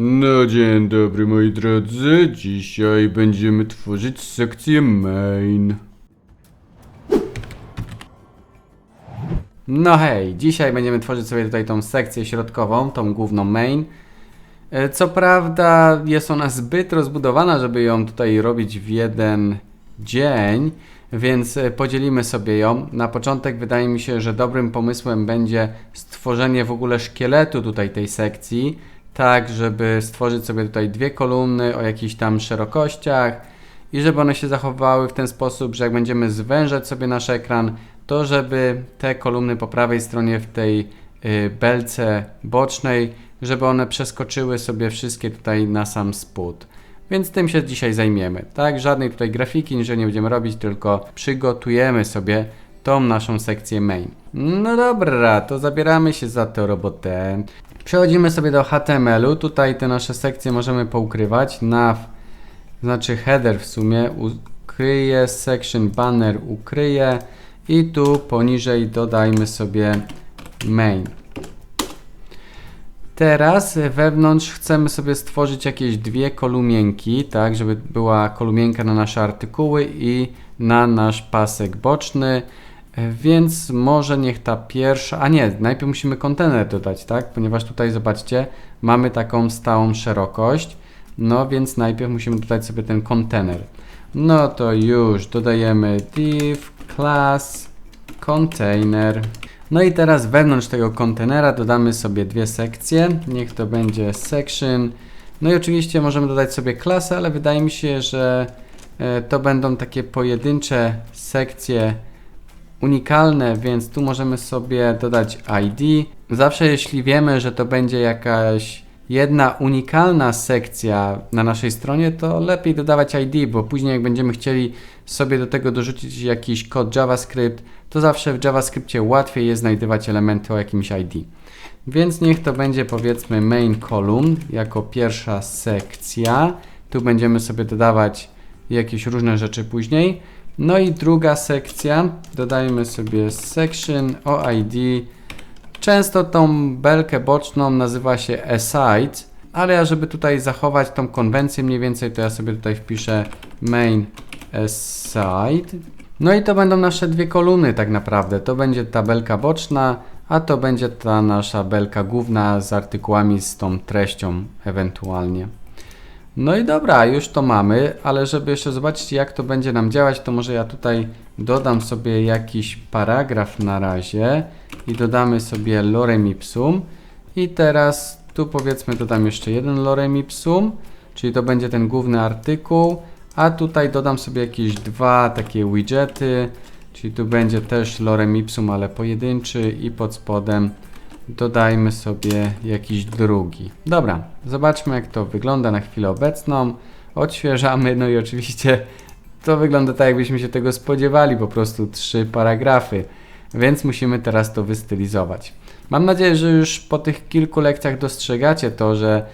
No dzień dobry moi drodzy, dzisiaj będziemy tworzyć sekcję main. No hej, dzisiaj będziemy tworzyć sobie tutaj tą sekcję środkową, tą główną main. E, Co prawda jest ona zbyt rozbudowana, żeby ją tutaj robić w jeden dzień, więc e, podzielimy sobie ją. Na początek wydaje mi się, że dobrym pomysłem będzie stworzenie w ogóle szkieletu tutaj tej sekcji, tak żeby stworzyć sobie tutaj dwie kolumny o jakichś tam szerokościach i żeby one się zachowały w ten sposób, że jak będziemy zwężać sobie nasz ekran, to żeby te kolumny po prawej stronie w tej y, belce bocznej, żeby one przeskoczyły sobie wszystkie tutaj na sam spód. Więc tym się dzisiaj zajmiemy. Tak, żadnej tutaj grafiki, niczego nie będziemy robić, tylko przygotujemy sobie tą naszą sekcję main. No dobra, to zabieramy się za tę robotę. Przechodzimy sobie do HTML-u. Tutaj te nasze sekcje możemy poukrywać. Nav, znaczy header w sumie, ukryje, section banner ukryje i tu poniżej dodajmy sobie main. Teraz wewnątrz chcemy sobie stworzyć jakieś dwie kolumienki, tak, żeby była kolumienka na nasze artykuły i na nasz pasek boczny. E, Więc może niech ta pierwsza, a nie, najpierw musimy kontener dodać, tak? Ponieważ tutaj zobaczcie, mamy taką stałą szerokość. No więc najpierw musimy dodać sobie ten kontener. No to już dodajemy div class container. No i teraz wewnątrz tego kontenera dodamy sobie dwie sekcje. Niech to będzie section. No i oczywiście możemy dodać sobie klasę, ale wydaje mi się, że e, to będą takie pojedyncze sekcje unikalne, więc tu możemy sobie dodać ID. Zawsze jeśli wiemy, że to będzie jakaś jedna unikalna sekcja na naszej stronie, to lepiej dodawać ID, bo później jak będziemy chcieli sobie do tego dorzucić jakiś kod JavaScript, to zawsze w JavaScriptie łatwiej jest znajdywać elementy o jakimś ID. Więc niech to będzie powiedzmy main column jako pierwsza sekcja. Tu będziemy sobie dodawać jakieś różne rzeczy później. No i druga sekcja, dodajmy sobie section o ID. Często tą belkę boczną nazywa się aside, ale żeby tutaj zachować tą konwencję mniej więcej, to ja sobie tutaj wpiszę main aside. No i to będą nasze dwie kolumny tak naprawdę. To będzie ta belka boczna, a to będzie ta nasza belka główna z artykułami z tą treścią ewentualnie. No i dobra, już to mamy, ale żeby jeszcze zobaczyć jak to będzie nam działać, to może ja tutaj dodam sobie jakiś paragraf na razie i dodamy sobie lorem ipsum. I teraz tu powiedzmy dodam jeszcze jeden lorem ipsum, czyli to będzie ten główny artykuł, a tutaj dodam sobie jakieś dwa takie widgety, czyli tu będzie też lorem ipsum, ale pojedynczy i pod spodem dodajmy sobie jakiś drugi. Dobra, zobaczmy jak to wygląda na chwilę obecną. Odświeżamy, no i oczywiście to wygląda tak jakbyśmy się tego spodziewali, po prostu trzy paragrafy. Więc musimy teraz to wystylizować. Mam nadzieję, że już po tych kilku lekcjach dostrzegacie to, że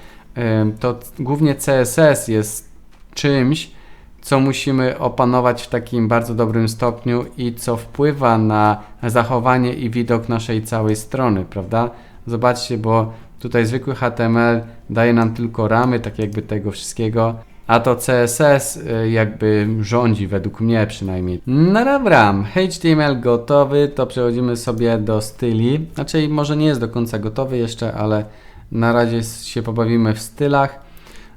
to głównie CSS jest czymś, co musimy opanować w takim bardzo dobrym stopniu i co wpływa na zachowanie i widok naszej całej strony, prawda? Zobaczcie, bo tutaj zwykły HTML daje nam tylko ramy, tak jakby tego wszystkiego, a to CSS y, jakby rządzi, według mnie przynajmniej. No dobra, HTML gotowy, to przechodzimy sobie do styli. Znaczy, może nie jest do końca gotowy jeszcze, ale na razie się pobawimy w stylach.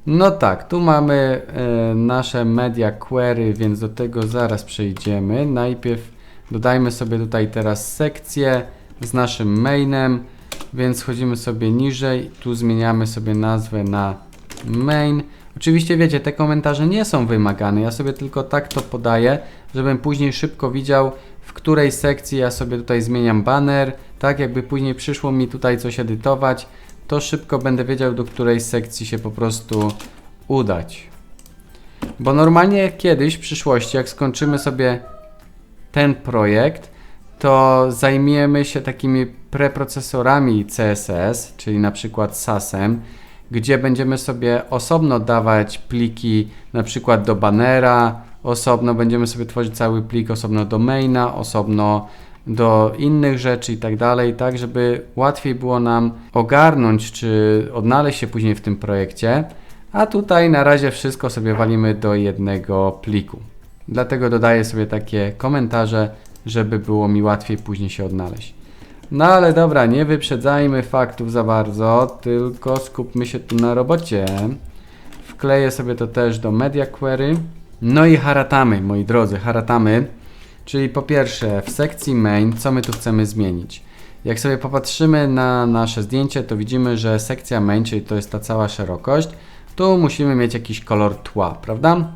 No tak, tu mamy e, nasze media query, więc do tego zaraz przejdziemy. Najpierw dodajmy sobie tutaj teraz sekcję z naszym mainem, więc chodzimy sobie niżej, tu zmieniamy sobie nazwę na main. Oczywiście wiecie, te komentarze nie są wymagane, ja sobie tylko tak to podaję, żebym później szybko widział, w której sekcji ja sobie tutaj zmieniam banner, tak jakby później przyszło mi tutaj coś edytować, to szybko będę wiedział, do której sekcji się po prostu udać. Bo normalnie kiedyś w przyszłości, jak skończymy sobie ten projekt, to zajmiemy się takimi preprocesorami CSS, czyli na przykład SAS-em, gdzie będziemy sobie osobno dawać pliki na przykład do bannera, osobno będziemy sobie tworzyć cały plik osobno do maina, osobno do innych rzeczy i tak dalej, tak żeby łatwiej było nam ogarnąć czy odnaleźć się później w tym projekcie. A tutaj na razie wszystko sobie walimy do jednego pliku. Dlatego dodaję sobie takie komentarze, żeby było mi łatwiej później się odnaleźć. No ale dobra, nie wyprzedzajmy faktów za bardzo, tylko skupmy się tu na robocie. Wkleję sobie to też do Media Query. No i haratamy, moi drodzy, haratamy. Czyli po pierwsze w sekcji main, co my tu chcemy zmienić? Jak sobie popatrzymy na nasze zdjęcie, to widzimy, że sekcja main, czyli to jest ta cała szerokość, tu musimy mieć jakiś kolor tła, prawda?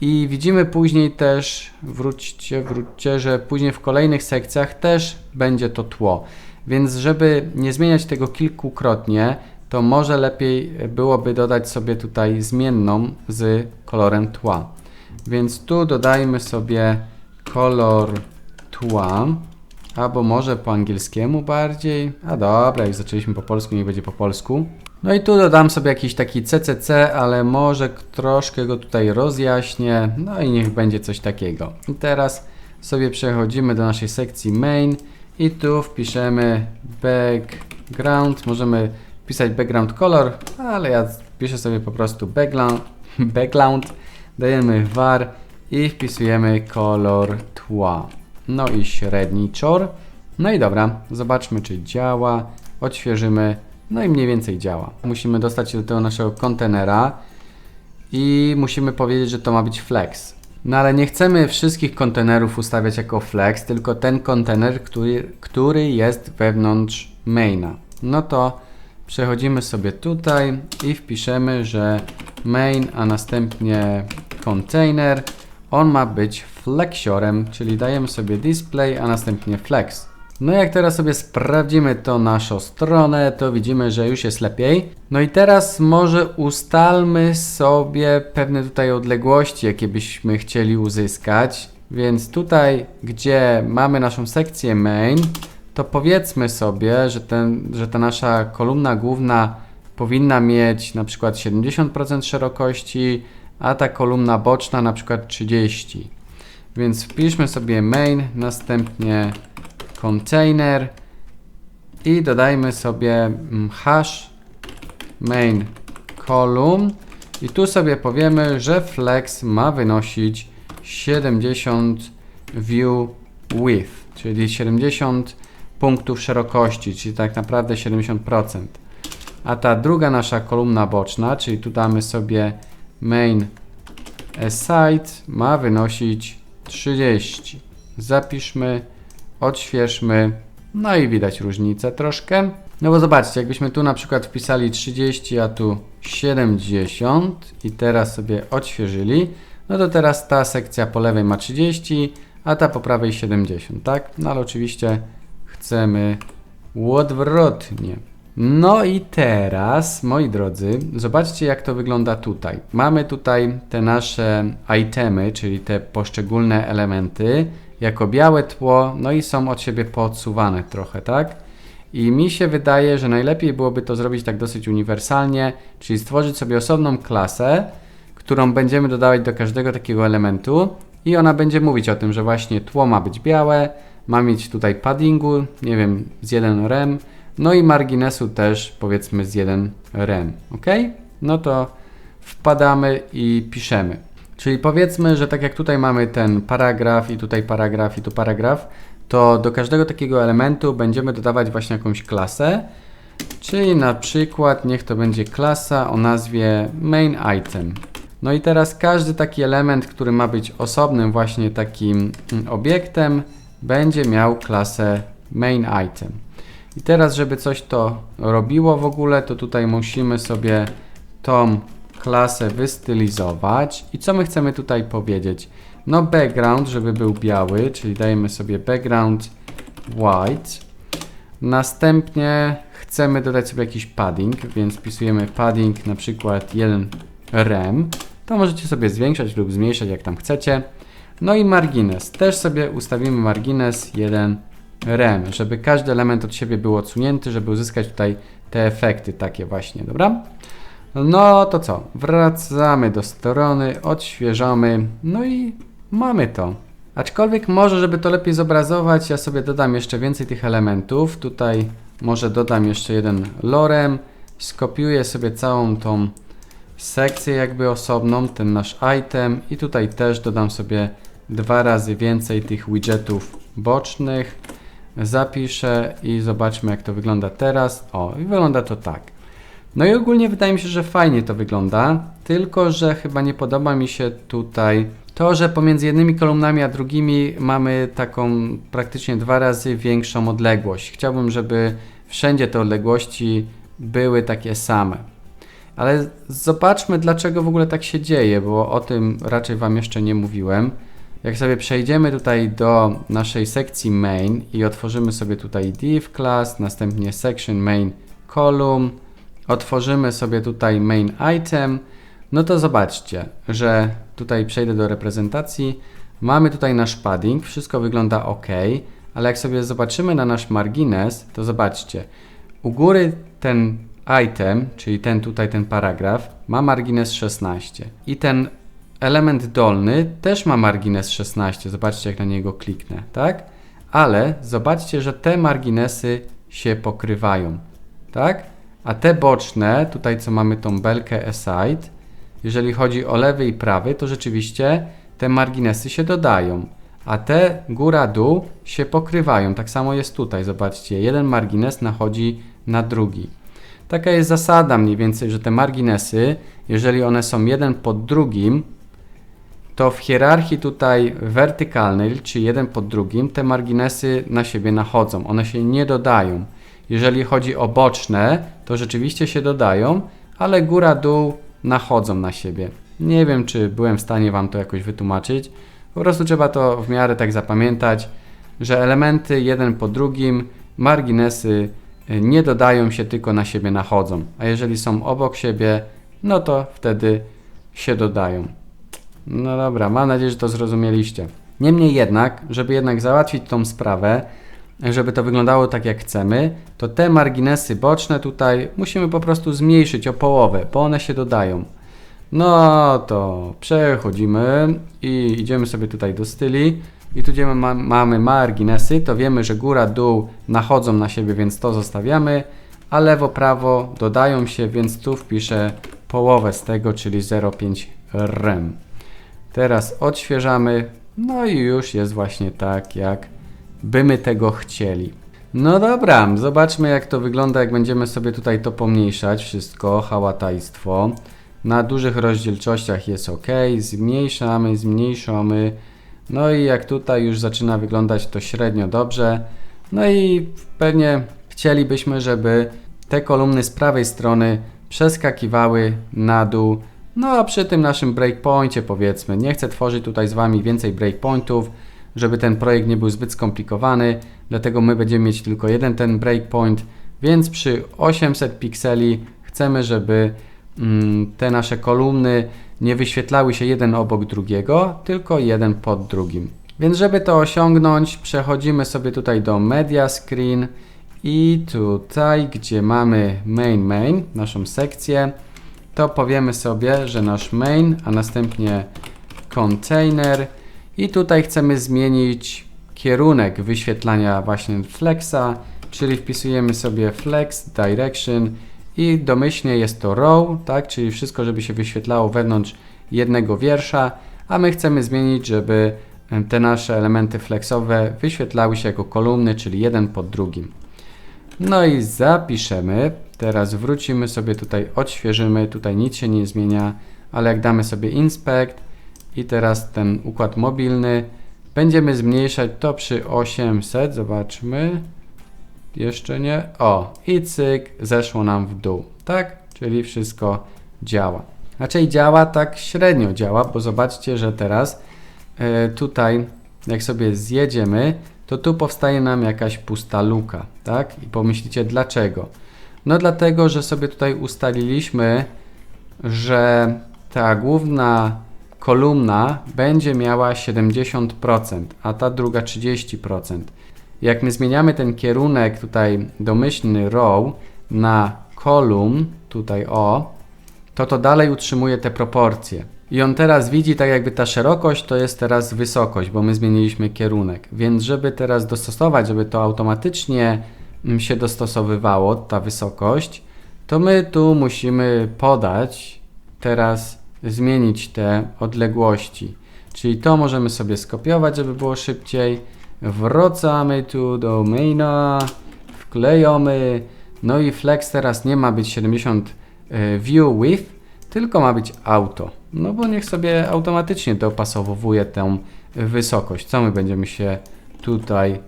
I widzimy później też, wróćcie, wróćcie, że później w kolejnych sekcjach też będzie to tło. Więc żeby nie zmieniać tego kilkukrotnie, to może lepiej byłoby dodać sobie tutaj zmienną z kolorem tła. Więc tu dodajmy sobie kolor tła, albo może po angielskiemu bardziej. A dobra, jak zaczęliśmy po polsku, nie będzie po polsku. No i tu dodam sobie jakiś taki CCC, ale może troszkę go tutaj rozjaśnię. No i niech będzie coś takiego. I teraz sobie przechodzimy do naszej sekcji main i tu wpiszemy background. Możemy wpisać background color, ale ja piszę sobie po prostu background. background. Dajemy var i wpisujemy kolor tła. No i średni czor. No i dobra, zobaczmy czy działa. Odświeżymy. No i mniej więcej działa. Musimy dostać się do tego naszego kontenera i musimy powiedzieć, że to ma być flex. No ale nie chcemy wszystkich kontenerów ustawiać jako flex, tylko ten kontener, który, który jest wewnątrz maina. No to przechodzimy sobie tutaj i wpiszemy, że main, a następnie container, on ma być flexiorem, czyli dajemy sobie display, a następnie flex. No jak teraz sobie sprawdzimy to naszą stronę, to widzimy, że już jest lepiej. No i teraz może ustalmy sobie pewne tutaj odległości, jakie byśmy chcieli uzyskać. Więc tutaj, gdzie mamy naszą sekcję main, to powiedzmy sobie, że, ten, że ta nasza kolumna główna powinna mieć na przykład 70% szerokości, a ta kolumna boczna na przykład 30%. Więc wpiszmy sobie main, następnie container i dodajmy sobie mm, hash main column i tu sobie powiemy, że flex ma wynosić 70 view width, czyli 70 punktów szerokości, czyli tak naprawdę 70%. A ta druga nasza kolumna boczna, czyli tu damy sobie main aside, ma wynosić 30. Zapiszmy, odświeżmy, no i widać różnicę troszkę. No bo zobaczcie, jakbyśmy tu na przykład wpisali 30, a tu 70 i teraz sobie odświeżyli, no to teraz ta sekcja po lewej ma 30, a ta po prawej 70, tak? No ale oczywiście chcemy odwrotnie. No i teraz, moi drodzy, zobaczcie jak to wygląda tutaj. Mamy tutaj te nasze itemy, czyli te poszczególne elementy, jako białe tło, no i są od siebie podsuwane trochę, tak? I mi się wydaje, że najlepiej byłoby to zrobić tak dosyć uniwersalnie, czyli stworzyć sobie osobną klasę, którą będziemy dodawać do każdego takiego elementu i ona będzie mówić o tym, że właśnie tło ma być białe, ma mieć tutaj paddingu, nie wiem, z 1 rem, no i marginesu też powiedzmy z 1 rem, ok? No to wpadamy i piszemy. Czyli powiedzmy, że tak jak tutaj mamy ten paragraf i tutaj paragraf i tu paragraf, to do każdego takiego elementu będziemy dodawać właśnie jakąś klasę, czyli na przykład niech to będzie klasa o nazwie main item. No i teraz każdy taki element, który ma być osobnym właśnie takim mm, obiektem, będzie miał klasę main item. I teraz, żeby coś to robiło w ogóle, to tutaj musimy sobie tą klasę wystylizować. I co my chcemy tutaj powiedzieć? No background, żeby był biały, czyli dajemy sobie background white. Następnie chcemy dodać sobie jakiś padding, więc wpisujemy padding na przykład 1 rem. To możecie sobie zwiększać lub zmniejszać jak tam chcecie. No i margines. Też sobie ustawimy margines 1 rem, żeby każdy element od siebie był odsunięty, żeby uzyskać tutaj te efekty takie właśnie, dobra? No to co? Wracamy do strony, odświeżamy, no i mamy to. Aczkolwiek może, żeby to lepiej zobrazować, ja sobie dodam jeszcze więcej tych elementów. Tutaj może dodam jeszcze jeden lorem. Skopiuję sobie całą tą sekcję jakby osobną, ten nasz item i tutaj też dodam sobie dwa razy więcej tych widgetów bocznych. Zapiszę i zobaczmy jak to wygląda teraz. O, i wygląda to tak. No i ogólnie wydaje mi się, że fajnie to wygląda, tylko że chyba nie podoba mi się tutaj to, że pomiędzy jednymi kolumnami a drugimi mamy taką praktycznie dwa razy większą odległość. Chciałbym, żeby wszędzie te odległości były takie same. Ale zobaczmy, dlaczego w ogóle tak się dzieje, bo o tym raczej Wam jeszcze nie mówiłem. Jak sobie przejdziemy tutaj do naszej sekcji main i otworzymy sobie tutaj div class, następnie section main column, otworzymy sobie tutaj main item, no to zobaczcie, że tutaj przejdę do reprezentacji, mamy tutaj nasz padding, wszystko wygląda ok, ale jak sobie zobaczymy na nasz margines, to zobaczcie, u góry ten item, czyli ten tutaj, ten paragraf, ma margines 16 i ten element dolny też ma margines 16, zobaczcie jak na niego kliknę, tak? Ale zobaczcie, że te marginesy się pokrywają, tak? A te boczne, tutaj co mamy tą belkę aside, jeżeli chodzi o lewy i prawy, to rzeczywiście te marginesy się dodają, a te góra-dół się pokrywają. Tak samo jest tutaj, zobaczcie, jeden margines nachodzi na drugi. Taka jest zasada mniej więcej, że te marginesy, jeżeli one są jeden pod drugim, to w hierarchii tutaj wertykalnej, czy jeden pod drugim, te marginesy na siebie nachodzą. One się nie dodają. Jeżeli chodzi o boczne, to rzeczywiście się dodają, ale góra-dół nachodzą na siebie. Nie wiem, czy byłem w stanie Wam to jakoś wytłumaczyć. Po prostu trzeba to w miarę tak zapamiętać, że elementy jeden po drugim, marginesy y, nie dodają się, tylko na siebie nachodzą. A jeżeli są obok siebie, no to wtedy się dodają. No dobra, mam nadzieję, że to zrozumieliście. Niemniej jednak, żeby jednak załatwić tą sprawę, żeby to wyglądało tak jak chcemy, to te marginesy boczne tutaj musimy po prostu zmniejszyć o połowę, bo one się dodają. No to przechodzimy i idziemy sobie tutaj do styli i tu gdzie ma, mamy marginesy, to wiemy, że góra, dół nachodzą na siebie, więc to zostawiamy, a lewo, prawo dodają się, więc tu wpiszę połowę z tego, czyli 0,5 rem. Teraz odświeżamy, no i już jest właśnie tak, jak by my tego chcieli. No dobra, zobaczmy jak to wygląda, jak będziemy sobie tutaj to pomniejszać, wszystko, hałatajstwo. Na dużych rozdzielczościach jest ok, zmniejszamy, zmniejszamy. No i jak tutaj już zaczyna wyglądać to średnio dobrze. No i pewnie chcielibyśmy, żeby te kolumny z prawej strony przeskakiwały na dół. No a przy tym naszym breakpoincie powiedzmy, nie chcę tworzyć tutaj z Wami więcej breakpointów, żeby ten projekt nie był zbyt skomplikowany, dlatego my będziemy mieć tylko jeden ten breakpoint, więc przy 800 pikseli chcemy, żeby mm, te nasze kolumny nie wyświetlały się jeden obok drugiego, tylko jeden pod drugim. Więc żeby to osiągnąć, przechodzimy sobie tutaj do Media Screen i tutaj, gdzie mamy Main Main, naszą sekcję, to powiemy sobie, że nasz main, a następnie container i tutaj chcemy zmienić kierunek wyświetlania właśnie flexa, czyli wpisujemy sobie flex direction i domyślnie jest to row, tak, czyli wszystko, żeby się wyświetlało wewnątrz jednego wiersza, a my chcemy zmienić, żeby te nasze elementy flexowe wyświetlały się jako kolumny, czyli jeden pod drugim. No i zapiszemy. Teraz wrócimy sobie tutaj, odświeżymy. Tutaj nic się nie zmienia, ale jak damy sobie inspect i teraz ten układ mobilny, będziemy zmniejszać to przy 800. Zobaczmy. Jeszcze nie. O, i cyk, zeszło nam w dół. Tak? Czyli wszystko działa. Raczej działa tak średnio działa, bo zobaczcie, że teraz yy, tutaj, jak sobie zjedziemy, to tu powstaje nam jakaś pusta luka, tak? I pomyślicie dlaczego? No dlatego, że sobie tutaj ustaliliśmy, że ta główna kolumna będzie miała 70%, a ta druga 30%. Jak my zmieniamy ten kierunek tutaj domyślny row na kolumn, tutaj o, to to dalej utrzymuje te proporcje. I on teraz widzi, tak jakby ta szerokość to jest teraz wysokość, bo my zmieniliśmy kierunek. Więc żeby teraz dostosować, żeby to automatycznie się dostosowywało, ta wysokość, to my tu musimy podać, teraz zmienić te odległości. Czyli to możemy sobie skopiować, żeby było szybciej. Wracamy tu do maina, wklejamy. No i flex teraz nie ma być 70 e, view width, tylko ma być auto. No bo niech sobie automatycznie dopasowuje tę wysokość. Co my będziemy się tutaj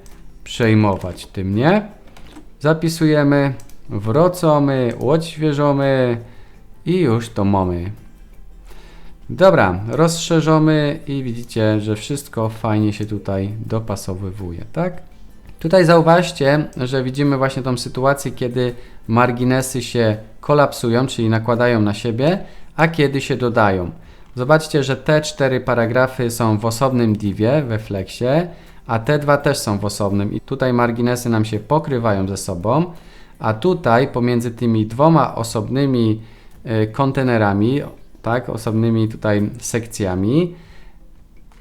przejmować tym, nie? Zapisujemy, wracamy, odświeżamy i już to mamy. Dobra, rozszerzamy i widzicie, że wszystko fajnie się tutaj dopasowywuje, tak? Tutaj zauważcie, że widzimy właśnie tą sytuację, kiedy marginesy się kolapsują, czyli nakładają na siebie, a kiedy się dodają. Zobaczcie, że te cztery paragrafy są w osobnym divie we Flexie, a te dwa też są w osobnym i tutaj marginesy nam się pokrywają ze sobą, a tutaj pomiędzy tymi dwoma osobnymi y, kontenerami, tak, osobnymi tutaj sekcjami,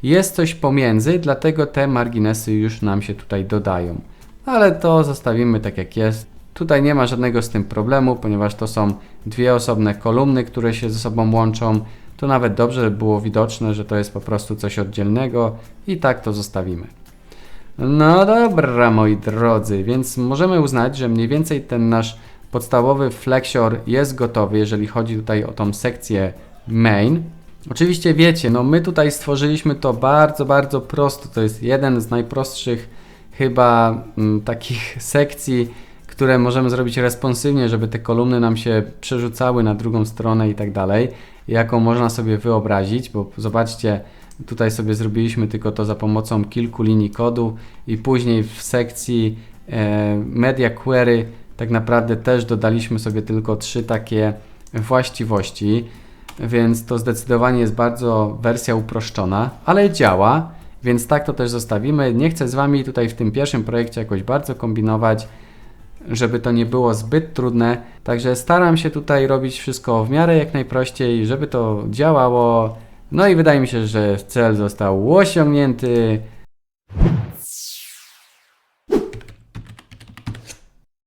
jest coś pomiędzy, dlatego te marginesy już nam się tutaj dodają. Ale to zostawimy tak jak jest. Tutaj nie ma żadnego z tym problemu, ponieważ to są dwie osobne kolumny, które się ze sobą łączą. To nawet dobrze było widoczne, że to jest po prostu coś oddzielnego i tak to zostawimy. No dobra, moi drodzy, więc możemy uznać, że mniej więcej ten nasz podstawowy flexior jest gotowy, jeżeli chodzi tutaj o tą sekcję main. Oczywiście wiecie, no my tutaj stworzyliśmy to bardzo, bardzo prosto. To jest jeden z najprostszych chyba mm, takich sekcji, które możemy zrobić responsywnie, żeby te kolumny nam się przerzucały na drugą stronę i tak dalej, jaką można sobie wyobrazić, bo zobaczcie, tutaj sobie zrobiliśmy tylko to za pomocą kilku linii kodu i później w sekcji e, media query tak naprawdę też dodaliśmy sobie tylko trzy takie właściwości, więc to zdecydowanie jest bardzo wersja uproszczona, ale działa, więc tak to też zostawimy. Nie chcę z Wami tutaj w tym pierwszym projekcie jakoś bardzo kombinować, żeby to nie było zbyt trudne, także staram się tutaj robić wszystko w miarę jak najprościej, żeby to działało. No i wydaje mi się, że cel został osiągnięty.